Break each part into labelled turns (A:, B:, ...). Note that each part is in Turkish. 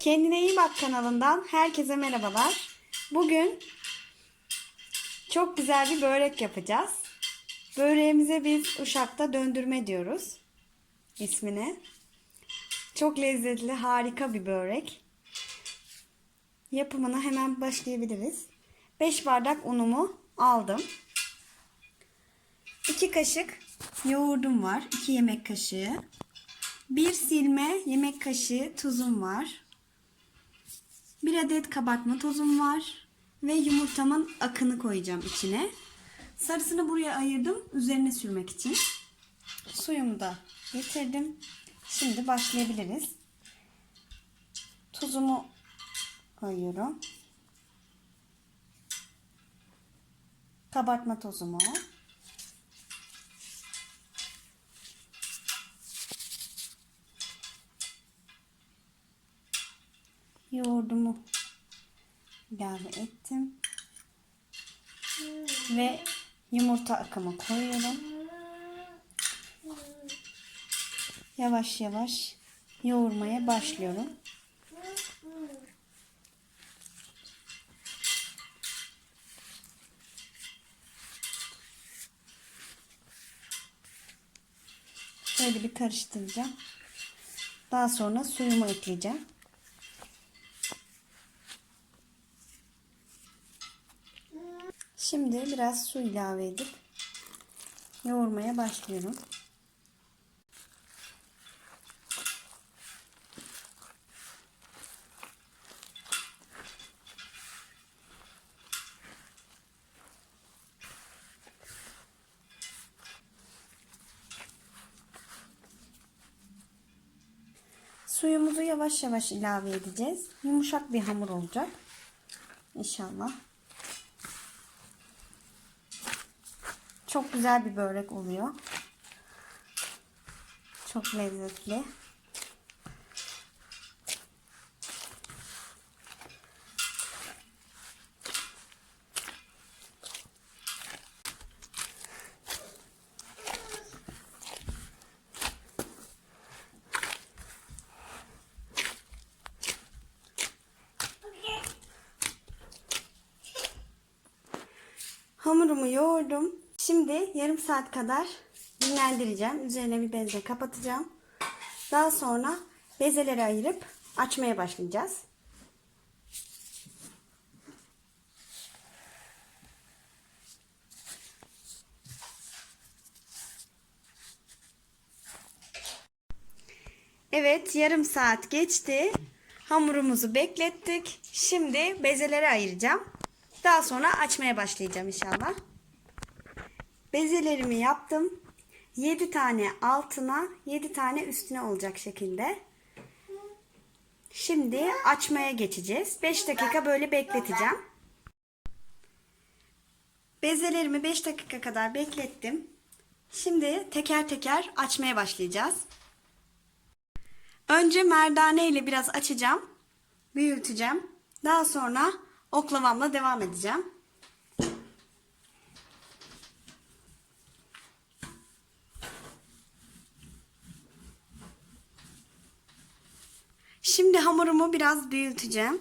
A: Kendine iyi bak kanalından herkese merhabalar. Bugün çok güzel bir börek yapacağız. Böreğimize biz Uşak'ta döndürme diyoruz ismine. Çok lezzetli, harika bir börek. Yapımına hemen başlayabiliriz. 5 bardak unumu aldım. 2 kaşık yoğurdum var. 2 yemek kaşığı. 1 silme yemek kaşığı tuzum var. 1 adet kabartma tozum var. Ve yumurtamın akını koyacağım içine. Sarısını buraya ayırdım. Üzerine sürmek için. Suyumu da getirdim. Şimdi başlayabiliriz. Tuzumu koyuyorum. Kabartma tozumu. Yoğurdumu ilave ettim. Ve yumurta akımı koyuyorum. Yavaş yavaş yoğurmaya başlıyorum. Şöyle bir karıştıracağım. Daha sonra suyumu ekleyeceğim. Şimdi biraz su ilave edip yoğurmaya başlıyorum. Suyumuzu yavaş yavaş ilave edeceğiz. Yumuşak bir hamur olacak. İnşallah. Çok güzel bir börek oluyor. Çok lezzetli. Hamurumu yoğurdum. Şimdi yarım saat kadar dinlendireceğim. Üzerine bir bezle kapatacağım. Daha sonra bezeleri ayırıp açmaya başlayacağız. Evet yarım saat geçti. Hamurumuzu beklettik. Şimdi bezeleri ayıracağım. Daha sonra açmaya başlayacağım inşallah. Bezelerimi yaptım. 7 tane altına 7 tane üstüne olacak şekilde. Şimdi açmaya geçeceğiz. 5 dakika böyle bekleteceğim. Bezelerimi 5 dakika kadar beklettim. Şimdi teker teker açmaya başlayacağız. Önce merdane ile biraz açacağım. Büyüteceğim. Daha sonra oklavamla devam edeceğim. Şimdi hamurumu biraz büyüteceğim.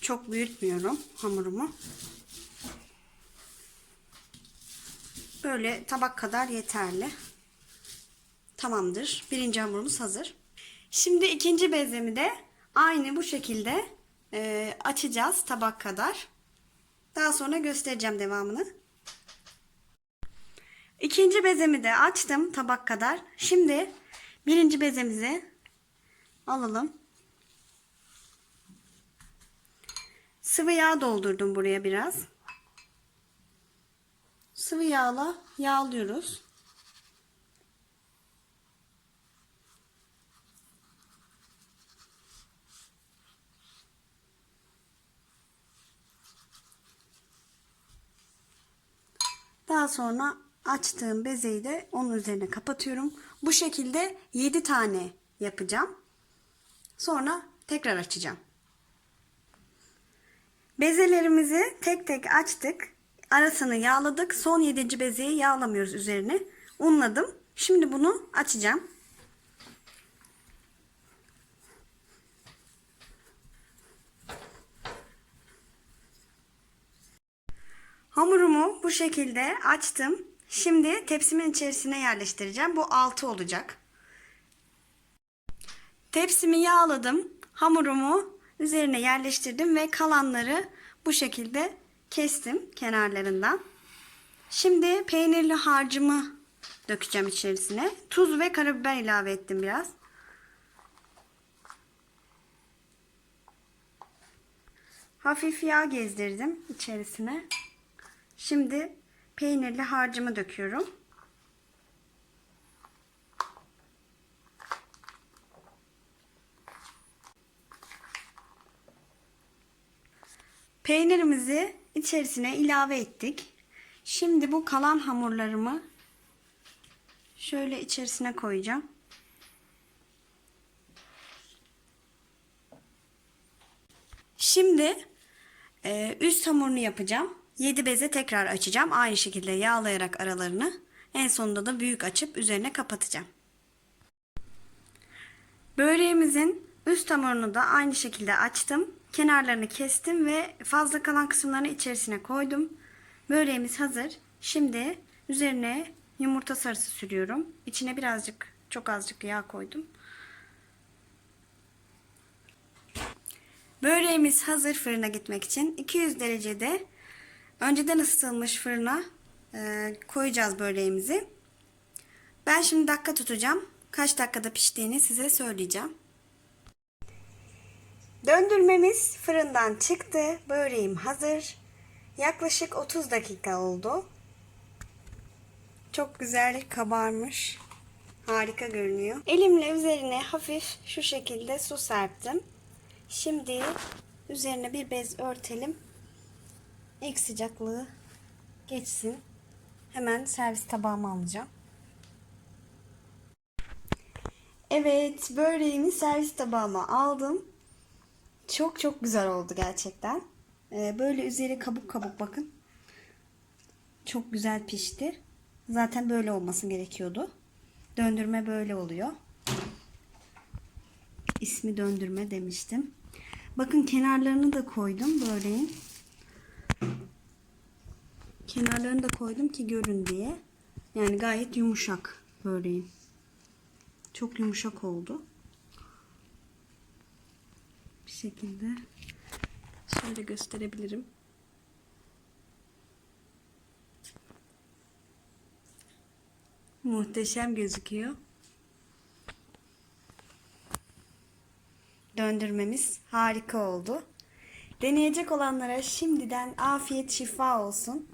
A: Çok büyütmüyorum hamurumu. Böyle tabak kadar yeterli. Tamamdır. Birinci hamurumuz hazır. Şimdi ikinci bezemi de aynı bu şekilde e, açacağız tabak kadar. Daha sonra göstereceğim devamını. İkinci bezemi de açtım tabak kadar. Şimdi birinci bezemizi alalım. Sıvı yağ doldurdum buraya biraz. Sıvı yağla yağlıyoruz. Daha sonra açtığım bezeyi de onun üzerine kapatıyorum. Bu şekilde 7 tane yapacağım. Sonra tekrar açacağım. Bezelerimizi tek tek açtık. arasını yağladık. Son 7. bezeyi yağlamıyoruz üzerine. Unladım. Şimdi bunu açacağım. Hamurumu bu şekilde açtım. Şimdi tepsimin içerisine yerleştireceğim. Bu 6 olacak. Tepsimi yağladım. Hamurumu üzerine yerleştirdim ve kalanları bu şekilde kestim kenarlarından. Şimdi peynirli harcımı dökeceğim içerisine. Tuz ve karabiber ilave ettim biraz. Hafif yağ gezdirdim içerisine. Şimdi peynirli harcımı döküyorum. Peynirimizi içerisine ilave ettik. Şimdi bu kalan hamurlarımı şöyle içerisine koyacağım. Şimdi e, üst hamurunu yapacağım. 7 beze tekrar açacağım. Aynı şekilde yağlayarak aralarını. En sonunda da büyük açıp üzerine kapatacağım. Böreğimizin üst hamurunu da aynı şekilde açtım. Kenarlarını kestim ve fazla kalan kısımlarını içerisine koydum. Böreğimiz hazır. Şimdi üzerine yumurta sarısı sürüyorum. İçine birazcık çok azıcık yağ koydum. Böreğimiz hazır fırına gitmek için 200 derecede önceden ısıtılmış fırına e, koyacağız böreğimizi. Ben şimdi dakika tutacağım. Kaç dakikada piştiğini size söyleyeceğim. Döndürmemiz fırından çıktı. Böreğim hazır. Yaklaşık 30 dakika oldu. Çok güzel kabarmış. Harika görünüyor. Elimle üzerine hafif şu şekilde su serptim. Şimdi üzerine bir bez örtelim. İlk sıcaklığı geçsin. Hemen servis tabağıma alacağım. Evet, böreğimi servis tabağıma aldım. Çok çok güzel oldu gerçekten. Ee, böyle üzeri kabuk kabuk bakın. Çok güzel pişti. Zaten böyle olması gerekiyordu. Döndürme böyle oluyor. İsmi döndürme demiştim. Bakın kenarlarını da koydum böreğin. Kenarlarını da koydum ki görün diye. Yani gayet yumuşak böreğim. Çok yumuşak oldu. Bir şekilde şöyle gösterebilirim. Muhteşem gözüküyor. Döndürmemiz harika oldu. Deneyecek olanlara şimdiden afiyet şifa olsun.